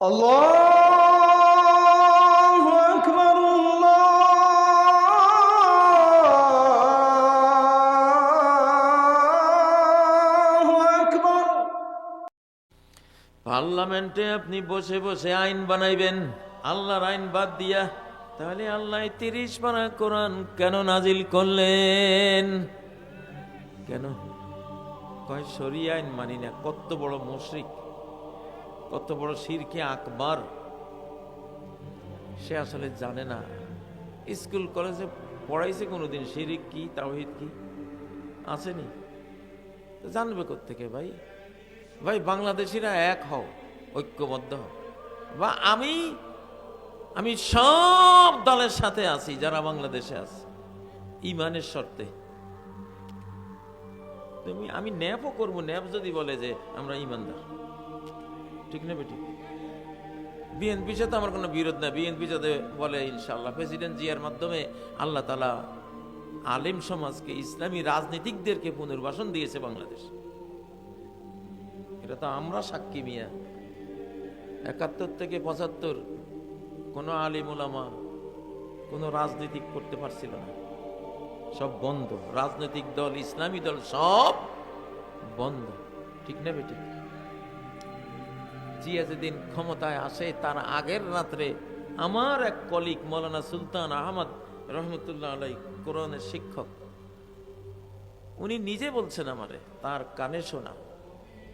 الله أكبر الله أكبر পার্লামেন্টে আপনি বসে বসে আইন বানাইবেন আল্লাহর আইন বাদ দিয়া তাহলে আল্লাহ তিরিশ পারা কোরআন কেন নাজিল করলেন কেন কয় সরি আইন মানি না কত বড় মুশরিক কত বড় শিরকে আকবার। সে আসলে জানে না। স্কুল, কলেজে পড়াইছে কোনোদিন শিরিক কি, তাওহিদ কি? আসেনি। জানবে থেকে ভাই? ভাই, বাংলাদেশিরা এক হও, ঐক্যবদ্ধ হও। বা আমি আমি সব দলের সাথে আছি, যারা বাংলাদেশে আছে। ইমানের শর্তে। তুমি, আমি ন্যাপও করব, ন্যাপ যদি বলে যে আমরা ইমানদার। ঠিক না বেটি? বিএনপির সাথে আমার কোনো বিরোধ না বিএনপি যাতে বলে ইনশাল্লাহ প্রেসিডেন্ট জিয়ার মাধ্যমে আল্লাহ তালা আলিম সমাজকে, ইসলামী রাজনীতিকদেরকে পুনর্বাসন দিয়েছে বাংলাদেশ। এটা তো আমরা সাক্ষী মিয়া। একাত্তর থেকে পঁচাত্তর কোনো আলিম ওলামা কোনো রাজনীতিক করতে পারছিল না। সব বন্ধ। রাজনৈতিক দল, ইসলামী দল সব বন্ধ। ঠিক না বেটি? জিয়া যেদিন ক্ষমতায় আসে, তার আগের রাত্রে আমার এক কলিক মৌলানা সুলতান আহমদ রহমতুল্লাহ আলাই কোরআনের শিক্ষক, উনি নিজে বলছেন আমারে, তার কানে শোনা,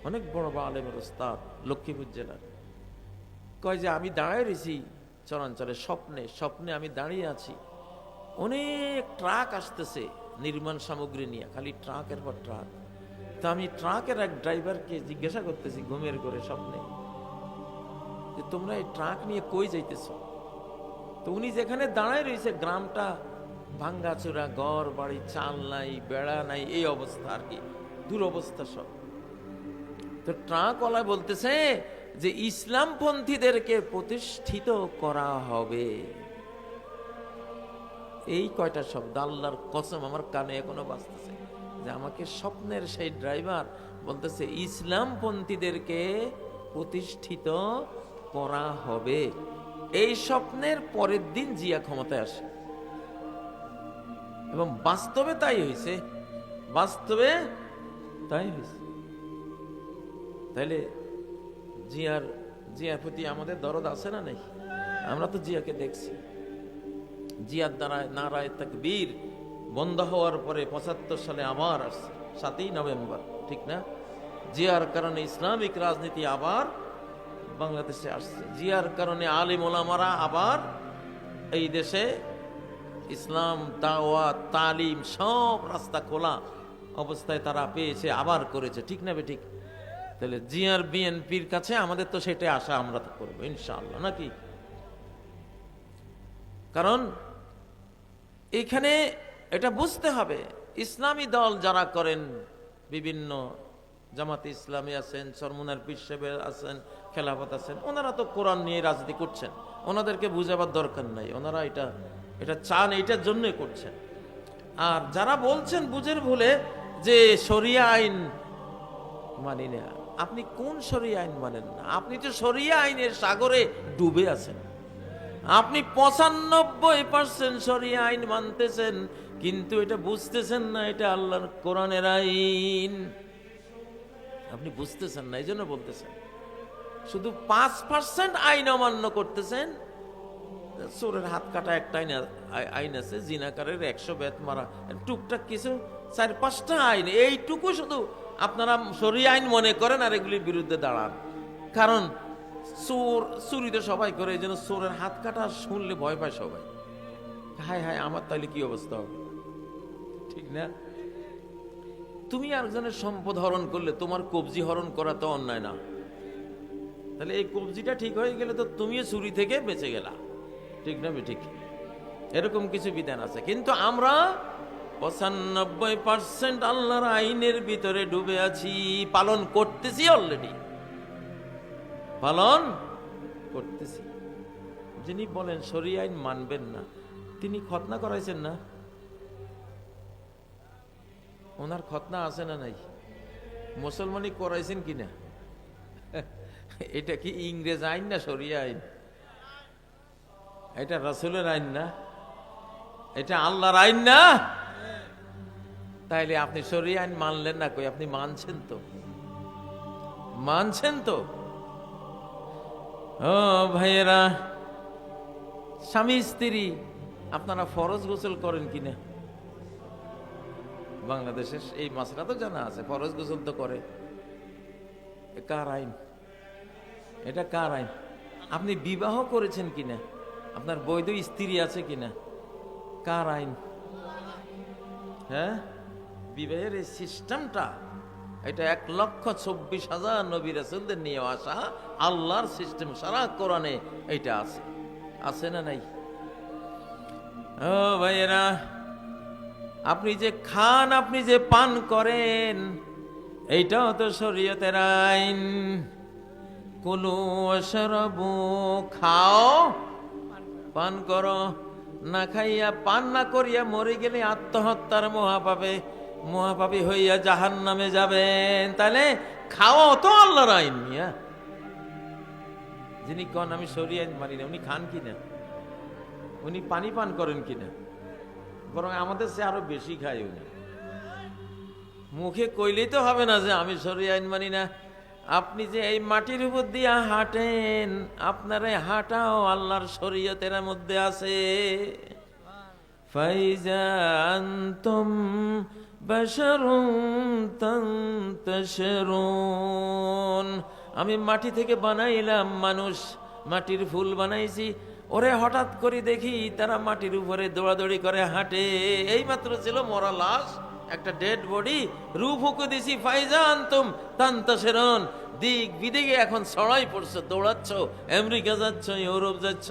অনেক বড় বা আলেমের ওস্তাদ, লক্ষ্মীপুর জেলার। কয় যে, আমি দাঁড়ায় রয়েছি চরাঞ্চলে, স্বপ্নে স্বপ্নে আমি দাঁড়িয়ে আছি। অনেক ট্রাক আসতেছে নির্মাণ সামগ্রী নিয়ে, খালি ট্রাকের পর ট্রাক। তা আমি ট্রাকের এক ড্রাইভারকে জিজ্ঞাসা করতেছি, ঘুমের করে স্বপ্নে? যে তোমরা এই ট্রাক নিয়ে কই যাইতেছ? তো উনি যেখানে দাঁড়ায় রয়েছে, গ্রামটা ভাঙ্গাচোরা ঘর বাড়ি, চাল নাই, বেড়া নাই, এই অবস্থা আর কি। দুরবস্থা সব। তো ট্রাকওয়ালা বলতেছে যে, ইসলামপন্থীদেরকে প্রতিষ্ঠিত করা হবে। এই কয়টা শব্দ, আল্লাহর কসম, আমার কানে এখনও বাঁচতেছে যে আমাকে স্বপ্নের সেই ড্রাইভার বলতেছে, ইসলামপন্থীদেরকে প্রতিষ্ঠিত করা হবে। এই স্বপ্নের পরের দিন জিয়া ক্ষমতায় আসে। এবং বাস্তবে তাই হয়েছে। বাস্তবে তাই হয়েছে। তাইলে জিয়ার জিয়ার প্রতি আমাদের দরদ আছে না নেই? আমরা তো জিয়াকে দেখছি। জিয়ার দ্বারা নারায় তাকবীর বন্ধ হওয়ার পরে পঁচাত্তর সালে আবার আসছে, সাতই নভেম্বর, ঠিক না? জিয়ার কারণে ইসলামিক রাজনীতি আবার বাংলাদেশে আসছে। জিয়ার কারণে আলিম ওলামারা আবার এই দেশে ইসলাম, দাওয়া, তালিম সব রাস্তা খোলা অবস্থায় তারা পেয়েছে, আবার করেছে। ঠিক না ঠিক? তাহলে জিয়ার বিএনপির কাছে আমাদের তো সেটাই আশা, আমরা তো করব, ইনশাআল্লাহ, নাকি? কারণ এখানে এটা বুঝতে হবে, ইসলামী দল যারা করেন, বিভিন্ন জামাতে ইসলামী আছেন, সরমুনার পীর আছেন খেলাফত আছেন, ওনারা তো কোরআন নিয়ে রাজনীতি করছেন, ওনাদেরকে বুঝাবার দরকার নাই, ওনারা এটা এটা চান, এইটার জন্যই করছেন। আর যারা বলছেন বুঝের ভুলে যে শরিয়া আইন মানি না, আপনি কোন শরিয়া আইন মানেন না? আপনি তো শরিয়া আইনের সাগরে ডুবে আছেন। আপনি পঁচানব্বই পার্সেন্ট শরিয়া আইন মানতেছেন, কিন্তু এটা বুঝতেছেন না, এটা আল্লাহর কোরআনের আইন। আপনি বুঝতেছেন না এই জন্য বলতেছেন। শুধু পাঁচ পার্সেন্ট আইন অমান্য করতেছেন? চোরের হাত কাটা একটা আইন আইন আছে, জিনাকারের একশো বেত মারা। টুকটাক কিছু, চার পাঁচটা আইন। এইটুকু শুধু আপনারা সরি আইন মনে করেন আর এগুলির বিরুদ্ধে দাঁড়ান। কারণ চোর, চুরি তো সবাই করে, এই জন্য চোরের হাত কাটা শুনলে ভয় পায় সবাই। হায় হায়, আমার তাহলে কি অবস্থা হবে? ঠিক না? তুমি আরেকজনের সম্পদ হরণ করলে তোমার কবজি হরণ করা তো অন্যায় না। তাহলে এই কবজিটা ঠিক হয়ে গেলে তো তুমিও চুরি থেকে বেঁচে গেলা। ঠিক না ঠিক এরকম কিছু বিধান আছে। কিন্তু আমরা পঁচানব্বই পার্সেন্ট আল্লাহর আইনের ভিতরে ডুবে আছি, পালন করতেছি অলরেডি পালন করতেছি। যিনি বলেন সরি আইন মানবেন না, তিনি খতনা করাইছেন না? ওনার খতনা আছে না নাই? মুসলমানি করাইছেন কিনা? এটা কি ইংরেজ আইন না সরিয়া আইন? এটা রসুলের আইন না। এটা আল্লাহর আইন না। তাইলে আপনি সরিয়া আইন মানলেন না কই? আপনি মানছেন তো। মানছেন তো। ও ভাইয়েরা, স্বামী, স্ত্রী, আপনারা ফরজ গোসল করেন কিনা? বাংলাদেশের এই মাসটা তো জানা আছে, ফরজ গোসল তো করে। কার আইন? এটা কার আইন? আপনি বিবাহ করেছেন কিনা? আপনার বৈধ স্ত্রী আছে কিনা? কার আইন? হ্যাঁ? বিবাহের এই সিস্টেমটা, এটা এক লক্ষ চব্বিশ হাজার নবী রাসুলদের নিয়ে আসা আল্লাহর সিস্টেম সারা কোরআনে এটা আছে। আছে না নাই? ও ভাইয়েরা, আপনি যে খান, আপনি যে পান করেন, এইটাও তো শরীয়তের আইন। কুলু অশরবু, খাও। পান করো। না খাইয়া, পান না করিয়া মরে গেলে আত্মহত্যার মহাপাপে, মহাপাপী হইয়া জাহান নামে যাবেন। তাহলে খাওয়া তো আল্লাহর আইন, মিয়া। যিনি কন, আমি সরি আইন মানি না, উনি খান কি না উনি পানি পান করেন কি না বরং আমাদের সে আরও বেশি খায় উনি। মুখে কইলেই তো হবে না যে, আমি সরি আইন মানি না। আপনি যে এই মাটির উপর দিয়া হাঁটেন, আপনার এই হাঁটাও আল্লাহর শরীয়তের মধ্যে আছে। ফাইজা আনতুম বাশারুন তান্তাশিরুন। আমি মাটি থেকে বানাইলাম মানুষ, মাটির ফুল বানাইছি। ওরে হঠাৎ করে দেখি তারা মাটির উপরে দৌড়াদৌড়ি করে হাঁটে। এই মাত্র ছিল মরা লাশ। একটা ডেড বডি রূপ হুকু দিছি ফাইজা আনতুম তান্তাশিরুন দিক বিদিকে এখন ছড়াই পড়ছে, দৌড়াচ্ছ, আমেরিকা যাচ্ছ, ইউরোপ যাচ্ছ,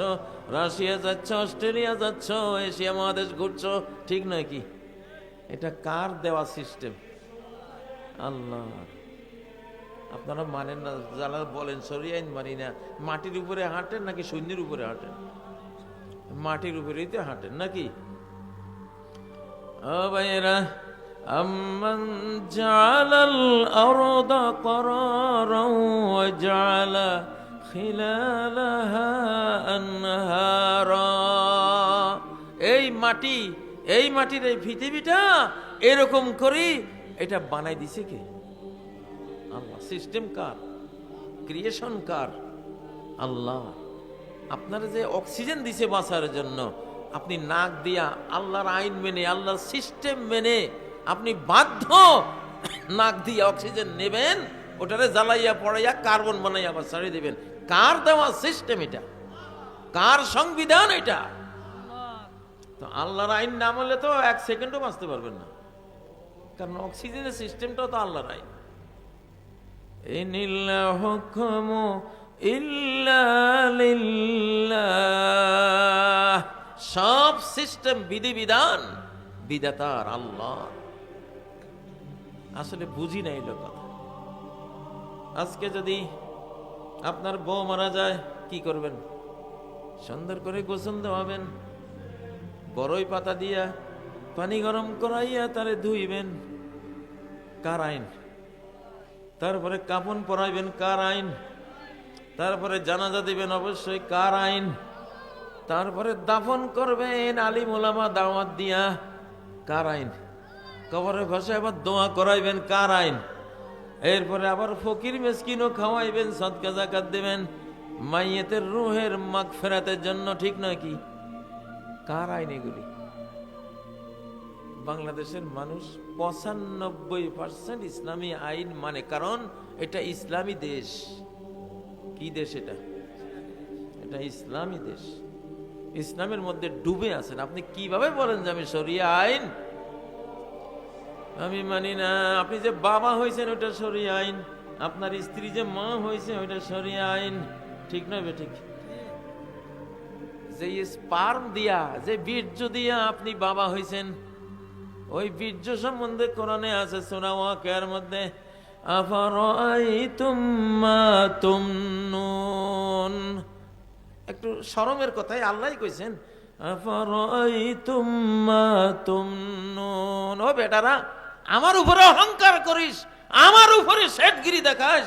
রাশিয়া যাচ্ছ, অস্ট্রেলিয়া যাচ্ছ, এশিয়া মহাদেশ ঘুরছো, ঠিক নয় কি এটা কার দেওয়া সিস্টেম আল্লাহ। আপনারা মানেন না, যারা বলেন, সরি মানি না। মাটির উপরে হাঁটেন নাকি সৈন্যের উপরে হাঁটেন? মাটির উপরেই তো হাঁটেন নাকি? ও ভাইয়েরা أمن جعل الأرض قرارا وجعل خلالها أنهارا এই মাটি এই মাটির এই পৃথিবীটা এরকম করি এটা বানাই দিছে কে আল্লাহ সিস্টেম কার ক্রিয়েশন কার আল্লাহ আপনারা যে অক্সিজেন দিছে বাঁচার জন্য আপনি নাক দিয়া আল্লাহর আইন মেনে আল্লাহর সিস্টেম মেনে আপনি বাধ্য নাক দিয়ে অক্সিজেন নেবেন, ওটারে জ্বালাইয়া পড়াইয়া কার্বন বানাইয়া আবার ছাড়িয়ে দেবেন। কার দেওয়া সিস্টেম এটা? কার সংবিধান এটা? তো আল্লাহর আইন না মানলে তো এক সেকেন্ডও বাঁচতে পারবেন না। কারণ অক্সিজেনের সিস্টেমটাও তো আল্লাহর আইন। সব সিস্টেম বিধিবিধান বিধাতার আল্লাহ। আসলে বুঝি না এলো কথা আজকে যদি আপনার বউ মারা যায়, কি করবেন? সুন্দর করে গোসল দেওয়াবেন বড়ই পাতা দিয়া পানি গরম করাইয়া তারে ধুইবেন, কার আইন? তারপরে কাপন পরাইবেন, কার আইন? তারপরে জানাজা দিবেন, অবশ্যই কার আইন? তারপরে দাফন করবেন আলিম ওলামা দাওয়াত দিয়া, কার আইন? কবরের ভাষায় আবার দোয়া করাইবেন, কার আইন? এরপরে আবার ফকির মেসকিনও খাওয়াইবেন, সদকা জাকাত দেবেন। মাইয়েতের রুহের মাগ ফেরাতের জন্য ঠিক নয় কি? কার আইন এগুলি? বাংলাদেশের মানুষ পঁচানব্বই পার্সেন্ট ইসলামী আইন মানে কারণ এটা ইসলামী দেশ। কি দেশ এটা? এটা ইসলামী দেশ। ইসলামের মধ্যে ডুবে আছেন। আপনি কীভাবে বলেন যে আমি সরিয়া আইন আমি মানি না, আপনি যে বাবা হয়েছেন, ওটা সরিয়া আইন। আপনার স্ত্রী যে মা হয়েছে, ওইটা সরিয়া আইন। ঠিক নয় বে, ঠিক? যে স্পার্ম দিয়া, যে বীর্য দিয়া আপনি বাবা হয়েছেন, ওই বীর্য সম্বন্ধে কোরআনে আছে সোনা ওয়াকের মধ্যে একটু শরমের কথাই আল্লাহই কইছেন, আফারাইতুম মা তুমনুন। ও বেটারা আমার উপরে অহংকার করিস, আমার উপরে শেঠগিরি দেখাস,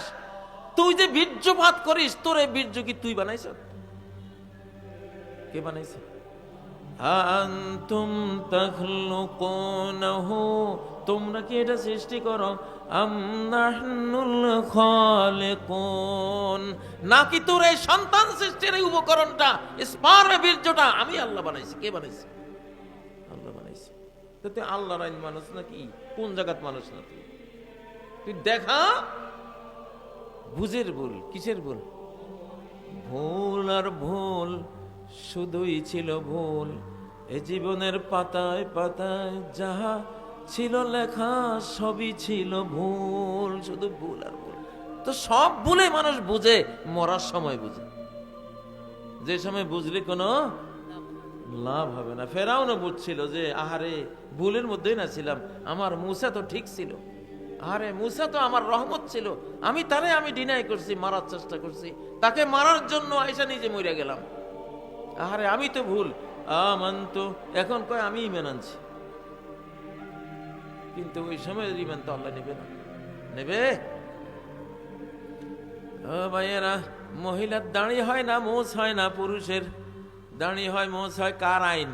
তুই যে বীর্যপাত করিস, তোর এই বীর্য কি তুই বানাইছ? কে বানাইছে? আন্তুম তাখলুকুনহু, তোমরা কি এটা সৃষ্টি করো? আম নাহনুল খালিকুন। নাকি তোর এই সন্তান সৃষ্টির এই উপকরণটা স্পার্ম বীর্যটা আমি আল্লাহ বানাইছি, কে বানাইছি? তো তুই আল্লাহর আইন মানুষ নাকি? কোন জায়গাত মানুষ না তুই? তুই দেখা, বুঝের ভুল, কিসের ভুল? ভুল আর ভুল, শুধুই ছিল ভুল। এ জীবনের পাতায় পাতায় যাহা ছিল লেখা, সবই ছিল ভুল, শুধু ভুল আর ভুল। তো সব ভুলে মানুষ বুঝে, মরার সময় বুঝে। যে সময় বুঝলে কোনো লাভ হবে না। ফেরাউনও বুঝছিল যে, আহারে, ভুলের মধ্যেই না ছিলাম। আমার মুসা তো ঠিক ছিল। আরে মুসা তো আমার রহমত ছিল। আমি তারে আমি ডিনাই করছি, মারার চেষ্টা করছি। তাকে মারার জন্য আইসা নিজে মরে গেলাম। আরে আমি তো ভুল। আমান্ত। এখন কয়, আমি ইমান আনছি। কিন্তু ওই সময় ইমান তো আল্লাহ নেবে না। নেবে? ও ভাইয়েরা, মহিলার দাঁড়িয়ে হয় না মোষ হয় না, পুরুষের। দাঁড়িয়ে হয় মোষ হয় কার আইন?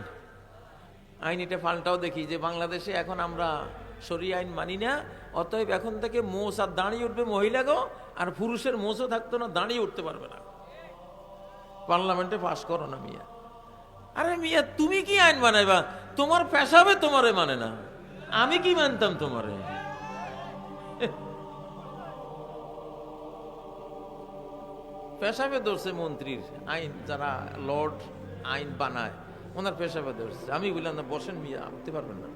আইন এটা পাল্টাও দেখি যে বাংলাদেশে এখন আমরা সরি আইন মানি না, অতএব এখন থেকে মোষ আর দাঁড়িয়ে উঠবে মহিলাগো আর পুরুষের মোষও থাকতো না, দাঁড়িয়ে উঠতে পারবে না। পার্লামেন্টে পাশ করো না মিয়া। আরে মিয়া, তুমি কি আইন বানাইবা? তোমার পেশাবে তোমারে মানে না। আমি কি মানতাম তোমারে? পেশাবে ধরছে মন্ত্রীর আইন, যারা লর্ড আইন বানায়, ওনার পেশাবে ধরছে আমি বললাম, না, বসেন মিয়া উঠতে পারবেন না।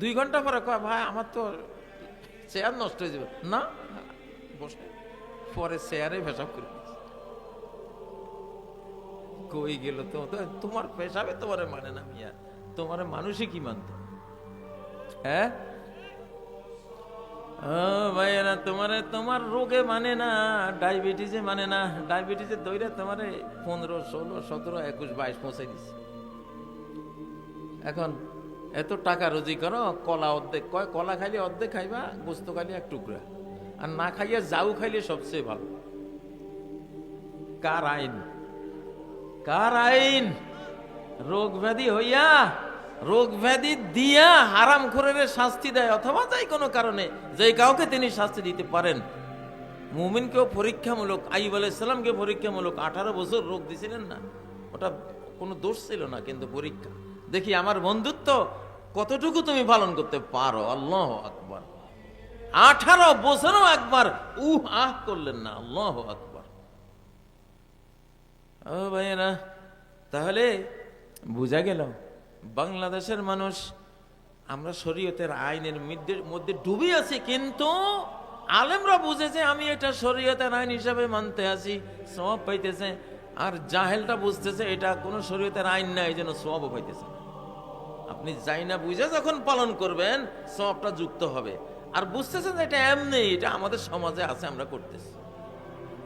দুই ঘণ্টা পরে কয়, ভাই, আমার তো চেয়ার নষ্ট হয়ে যাবে। না বসে পরে চেয়ারে পেশাব করে কই গেল তো তোমার পেশাবে তোমার মানে না মিয়া। তোমার মানুষই কি মানত? হ্যাঁ? ভাইয়েরা, তোমার তোমার রোগে মানে না, ডায়াবেটিসে মানে না। ডায়াবেটিসে দইরা তোমার পনেরো, ষোলো, সতেরো, একুশ, বাইশ পৌঁছাই দিছে। এখন এত টাকা রুজি করো, কলা অর্ধেক, কয় কলা খাইলে অর্ধেক খাইবা, গোস্ত খাইলে এক টুকরা। আর না খাইয়া যাও খাইলে সবচেয়ে ভালো। কার আইন? কার আইন? রোগ ব্যাধি হইয়া রোগ ব্যাধি দিয়া হারাম করে শাস্তি দেয়, অথবা যাই কোনো কারণে যে কাউকে তিনি শাস্তি দিতে পারেন। মুমিনকেও পরীক্ষামূলক আইব আলাইসাল্লামকে পরীক্ষামূলক আঠারো বছর রোগ দিছিলেন না। ওটা কোনো দোষ ছিল না, কিন্তু পরীক্ষা। দেখি, আমার বন্ধুত্ব কতটুকু তুমি পালন করতে পারো? আল্লাহ আকবার। আঠারো বছরও একবার উহ, আহ করলেন না, আল্লাহ আকবার। ও ভাইয়েরা, তাহলে বোঝা গেল বাংলাদেশের মানুষ, আমরা শরীয়তের আইনের মধ্যে ডুবে আছি, কিন্তু আলেমরা বুঝেছে আমি এটা শরীয়তের আইন হিসাবে মানতে আছি সব পাইতেছে, আর জাহেলটা বুঝতেছে এটা কোনো শরীয়তের আইন নাই, এই জন্য পাইতেছে আপনি যাই না বুঝে যখন পালন করবেন সবটা যুক্ত হবে। আর বুঝতেছেন যে এটা এমনি, এটা আমাদের সমাজে আছে, আমরা করতেছি।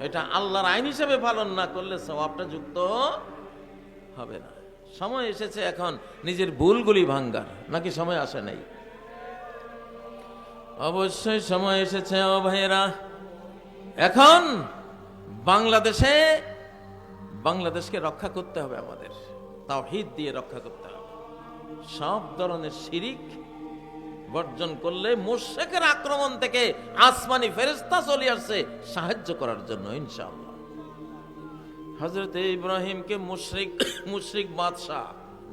এটা আল্লাহর আইন হিসাবে পালন না করলে স্বভাবটা যুক্ত হবে না। সময় এসেছে এখন নিজের ভুলগুলি ভাঙ্গার, নাকি সময় আসে নাই? অবশ্যই সময় এসেছে, ও ভাইয়েরা। এখন বাংলাদেশে, বাংলাদেশকে রক্ষা করতে হবে আমাদের, তাওহিদ দিয়ে রক্ষা করতে হবে। সব ধরনের শিরিক বর্জন করলে মোশেকের আক্রমণ থেকে আসমানি ফেরেস্তা চলে আসছে সাহায্য করার জন্য, ইনশাআল্লাহ। হজরত ইব্রাহিমকে মুশরিক মুশরিক বাদশাহ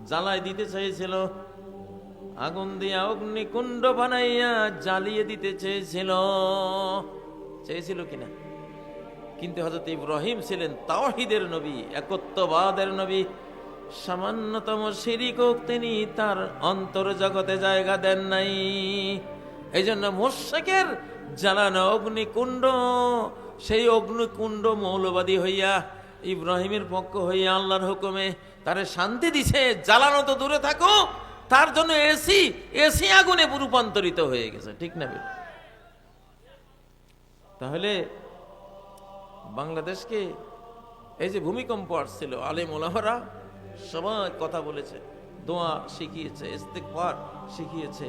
জ্বালায় দিতে চেয়েছিল। আগুন দিয়া অগ্নিকুণ্ড বানাইয়া জ্বালিয়ে দিতে চেয়েছিল। চেয়েছিল কিনা? কিন্তু হজরত ইব্রাহিম ছিলেন তাওহিদের নবী, একত্ববাদের নবী। সামান্যতম শিরিকক তিনি তার অন্তর জগতে জায়গা দেন নাই। এই জন্য মোশেকের জ্বালানো অগ্নিকুণ্ড, সেই অগ্নিকুণ্ড মৌলবাদী হইয়া ইব্রাহিমের পক্ষ হইয়া আল্লাহর হুকুমে তারে শান্তি দিছে, জ্বালানো তো দূরে থাকো তার জন্য এসি এসি আগুনে রূপান্তরিত হয়ে গেছে, ঠিক না? তাহলে বাংলাদেশকে এই যে ভূমিকম্প আসছিল, আলেম ওলামারা সবাই কথা বলেছে, দোয়া শিখিয়েছে ইস্তেকবার শিখিয়েছে,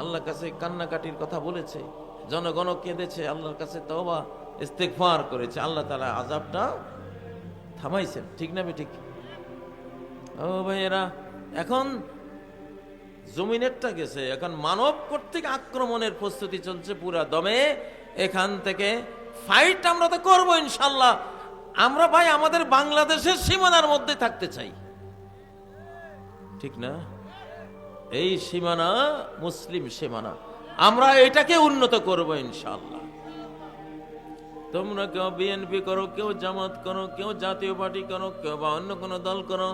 আল্লাহর কাছে কান্নাকাটির কথা বলেছে জনগণ কেঁদেছে, আল্লাহর কাছে তওবা, ইস্তেগফার করেছে, আল্লাহ তালা আযাবটা থামাইছেন, ঠিক না ঠিক ও ভাইয়েরা, এখন জমিনেরটা গেছে, এখন মানব কর্তৃক আক্রমণের প্রস্তুতি চলছে পুরা দমে, এখান থেকে ফাইট আমরা তো করব ইনশাল্লাহ। আমরা ভাই আমাদের বাংলাদেশের সীমানার মধ্যে থাকতে চাই। ঠিক না? এই সীমানা মুসলিম সীমানা। আমরা এটাকে উন্নত করব ইনশাল্লাহ। তোমরা কেউ বিএনপি করো, কেউ জামাত করো, কেউ জাতীয় পার্টি করো, কেউ বা অন্য কোনো দল করো,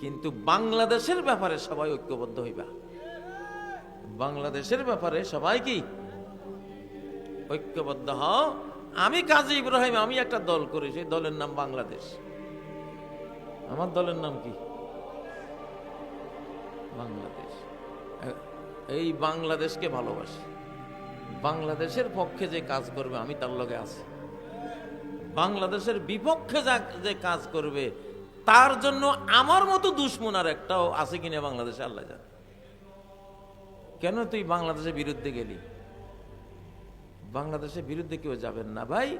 কিন্তু বাংলাদেশের ব্যাপারে সবাই ঐক্যবদ্ধ হইবা। বাংলাদেশের ব্যাপারে সবাই কি? ঐক্যবদ্ধ হও। আমি কাজী ইব্রাহিম, আমি একটা দল করি, সেই দলের নাম বাংলাদেশ। আমার দলের নাম কি? বাংলাদেশ। এই বাংলাদেশকে ভালোবাসি। বাংলাদেশের পক্ষে যে কাজ করবে, আমি তার লগে আছি। বাংলাদেশের বিপক্ষে যা- যে কাজ করবে, তার জন্য আমার মতো দুশ্মন আর একটাও আছে কিনা বাংলাদেশে, আল্লাহ জানে। কেন তুই বাংলাদেশের বিরুদ্ধে গেলি? বাংলাদেশের বিরুদ্ধে কেউ যাবেন না। ভাই,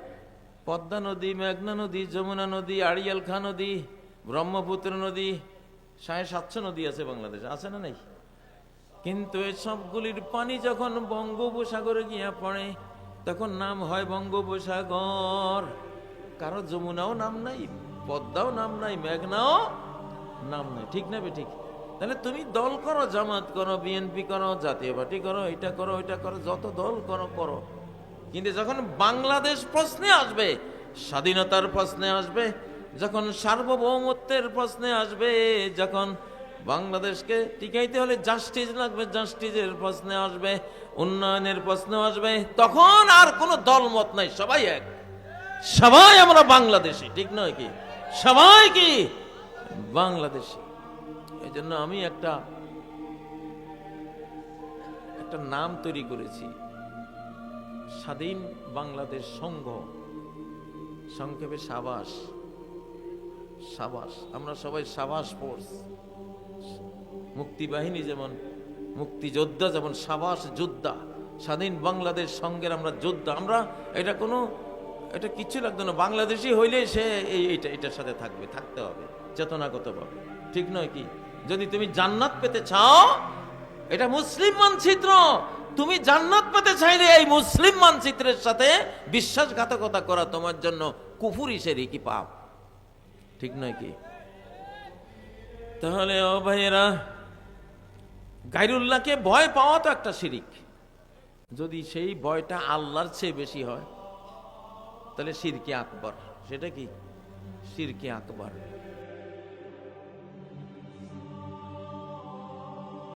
পদ্মা নদী, মেঘনা নদী, যমুনা নদী, আড়িয়াল খা নদী, ব্রহ্মপুত্র নদী, সাড়ে সাতশো নদী আছে বাংলাদেশে, আছে না নেই? কিন্তু এই সবগুলির পানি যখন বঙ্গোপসাগরে গিয়া পড়ে, তখন নাম হয় বঙ্গোপসাগর। কারও যমুনাও নাম নাই, পদ্মাও নাম নাই, মেঘনাও নাম নাই। ঠিক না বে ঠিক? তাহলে তুমি দল করো, জামাত করো বিএনপি করো, জাতীয় পার্টি করো, এটা করো, ওইটা করো, যত দল করো করো। কিন্তু যখন বাংলাদেশ প্রশ্নে আসবে, স্বাধীনতার প্রশ্নে আসবে, যখন সার্বভৌমত্বের প্রশ্নে আসবে, যখন বাংলাদেশকে টিকাইতে হলে জাস্টিস লাগবে জাস্টিসের প্রশ্নে আসবে, উন্নয়নের প্রশ্নে আসবে। তখন আর কোনো দলমত নাই, সবাই এক। সবাই আমরা বাংলাদেশি, ঠিক নয় কি? সবাই কি? বাংলাদেশি। এই জন্য আমি একটা একটা নাম তৈরি করেছি। স্বাধীন বাংলাদেশ সংঘ। সংক্ষেপে সাবাস। সাবাস। আমরা সবাই সাবাস ফোর্স। মুক্তিবাহিনী যেমন, মুক্তিযোদ্ধা যেমন, সাবাস যোদ্ধা, স্বাধীন বাংলাদেশ সংঘের আমরা যোদ্ধা, আমরা এটা কোনো, এটা কিচ্ছু লাগতো না। বাংলাদেশি হইলে সে এই এইটা, এটার সাথে থাকবে, থাকতে হবে, চেতনাগতভাবে। ঠিক নয় কি? যদি তুমি জান্নাত পেতে চাও, এটা মুসলিম মানচিত্র। তুমি জান্নাত পেতে চাইলে এই মুসলিম মানচিত্রের সাথে বিশ্বাসঘাতকতা করা তোমার জন্য কুফুরি সেরি কি পাপ। ঠিক নয় কি? তাহলে, ও ভাইয়েরা গাইরুল্লাহকে ভয় পাওয়া তো একটা শিরিক। যদি সেই ভয়টা আল্লাহর চেয়ে বেশি হয়, তাহলে শিরকে আকবর। সেটা কি? শিরকে আকবর।